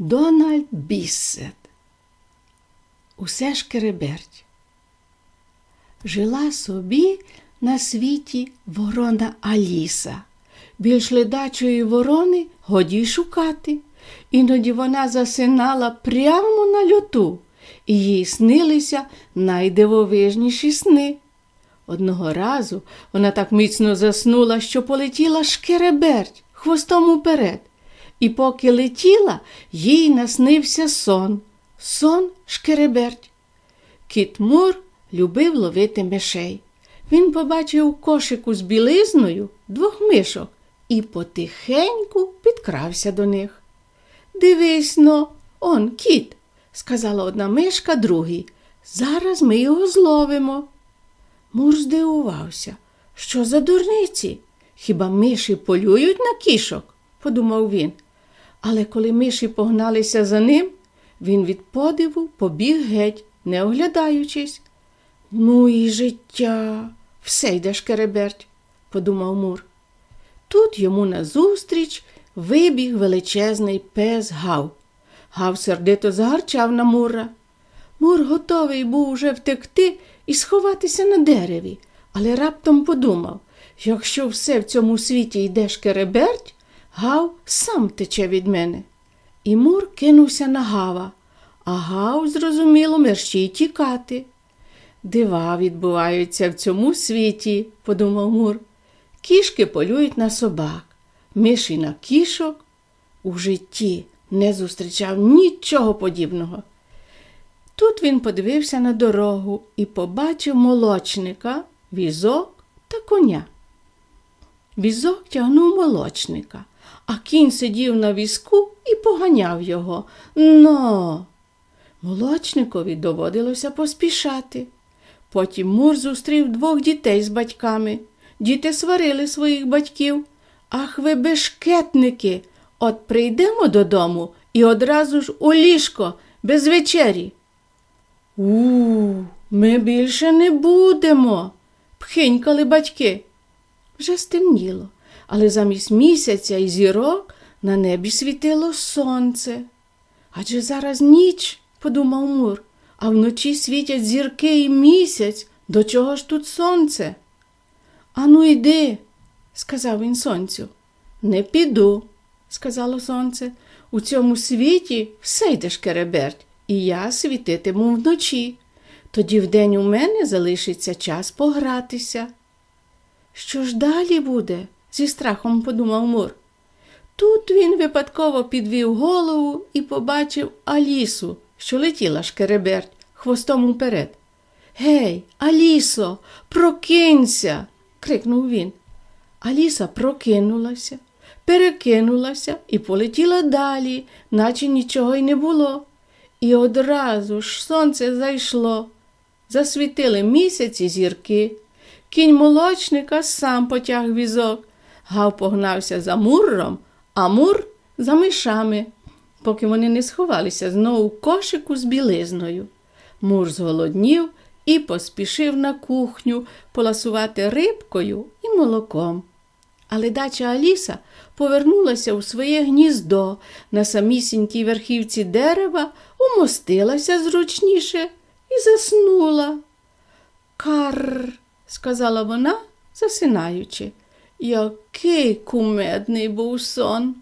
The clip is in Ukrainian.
Дональд Біссет. Усе ж кереберть. Жила собі на світі ворона Аліса. Більш ледачої ворони годі й шукати. Іноді вона засинала прямо на льоту, і їй снилися найдивовижніші сни. Одного разу вона так міцно заснула, що полетіла шкереберть хвостом уперед. І поки летіла, їй наснився сон. Сон шкереберть. Кіт Мур любив ловити мишей. Він побачив у кошику з білизною двох мишок і потихеньку підкрався до них. Дивись но, он кіт, сказала одна мишка другій. Зараз ми його зловимо. Мур здивувався. Що за дурниці? Хіба миші полюють на кішок? подумав він. Але коли миші погналися за ним, він від подиву побіг геть, не оглядаючись. Ну і життя, все йде шкереберть, подумав Мур. Тут йому назустріч вибіг величезний пес Гав. Гав сердито загарчав на Мура. Мур готовий був уже втекти і сховатися на дереві, але раптом подумав, якщо все в цьому світі йде шкереберть, Гав сам тече від мене. І Мур кинувся на Гава, а Гав, зрозуміло, мерщій тікати. Дива відбуваються в цьому світі, подумав Мур. Кішки полюють на собак, миші на кішок. У житті не зустрічав нічого подібного. Тут він подивився на дорогу і побачив молочника, візок та коня. Візок тягнув молочника, а кінь сидів на візку і поганяв його. Но молочникові доводилося поспішати. Потім Мур зустрів двох дітей з батьками. Діти сварили своїх батьків. Ах, ви бешкетники! От прийдемо додому і одразу ж у ліжко, без вечері. У, ми більше не будемо, пхинькали батьки. Вже стемніло, але замість місяця і зірок на небі світило сонце. Адже зараз ніч, подумав Мур, а вночі світять зірки і місяць. До чого ж тут сонце? Ану, йди, сказав він сонцю. Не піду, сказало сонце. У цьому світі все йде шкереберть, і я світитиму вночі. Тоді вдень у мене залишиться час погратися. Що ж далі буде? Зі страхом подумав Мур. Тут він випадково підвів голову і побачив Алісу, що летіла шкереберть хвостом уперед. Гей, Алісо, прокинься. крикнув він. Аліса прокинулася, перекинулася і полетіла далі, наче нічого й не було. І одразу ж сонце зайшло. Засвітили місяці зірки. Кінь молочника сам потяг візок. Гав погнався за мурром, а мур за мишами, поки вони не сховалися знову в кошику з білизною. Мур зголоднів і поспішив на кухню поласувати рибкою і молоком. Але дача Аліса повернулася у своє гніздо на самісінькій верхівці дерева, умостилася зручніше і заснула. Карр, сказала вона, засинаючи. Який кумедний був сон.